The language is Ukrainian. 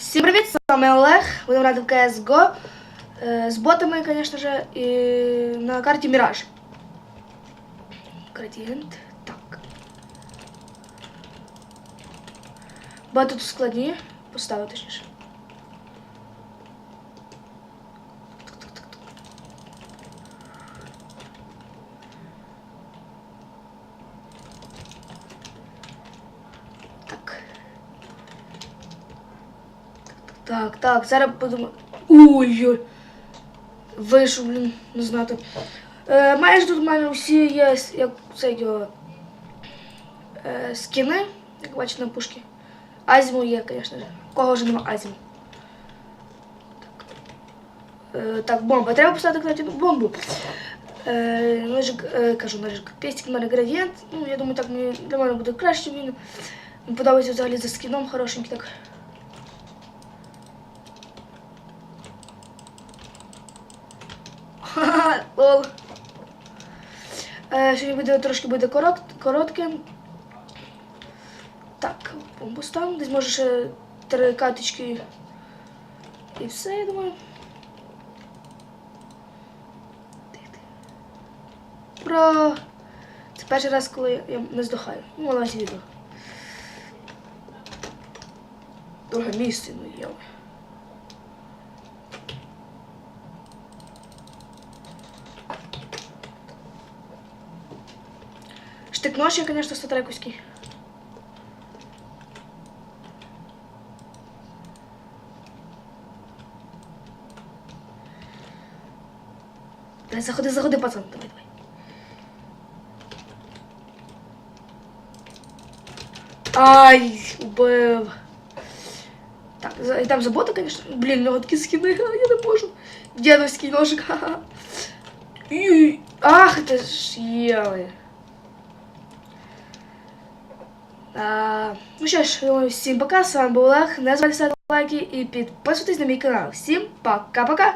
Всім привіт, з вами Олег. Будемо грати в CSGO е, з ботами, звісно ж, і на карті Міраж. Градієнт. Так. Боти тут складні. Поставив точніше. Так. Так, так, зараз будемо. Ой-ой. Вийшов, блін, не знати. Е, майже тут в мене всі є, як це. Е, скіни, як бачите на пушки. Азіму є, звісно ж. Кого вже нема азіму. Так. Е, так, бомба. Треба поставити, кстати, бомбу. Е, ножик, е, кажу, ножик. Пестик в мене градієнт. Ну, я думаю, так мені, для мене буде краще. Він подобається взагалі за скіном хорошенький так. Ха-ха, лол. Е, Сьогодні відео трошки буде корот, коротке. Так, бомбу ставимо. Десь може ще три каточки. І все, я думаю. Про... Це перший раз, коли я не здохаю. Ну, вас відео. Друге місце, ну йо. Штик нож, я, конечно, статрековський. Давай, заходи, заходи, пацан, давай, давай. Ай, убив. Так, і там забота, конечно. Блін, такі скини, я не можу. Дедовський ножик, ха-ха. Ах, ти ж єли. А, ну що ж, думаю, всім пока, з вами був Олег, не забувайте лайки і підписуйтесь на мій канал. Всім пока-пока!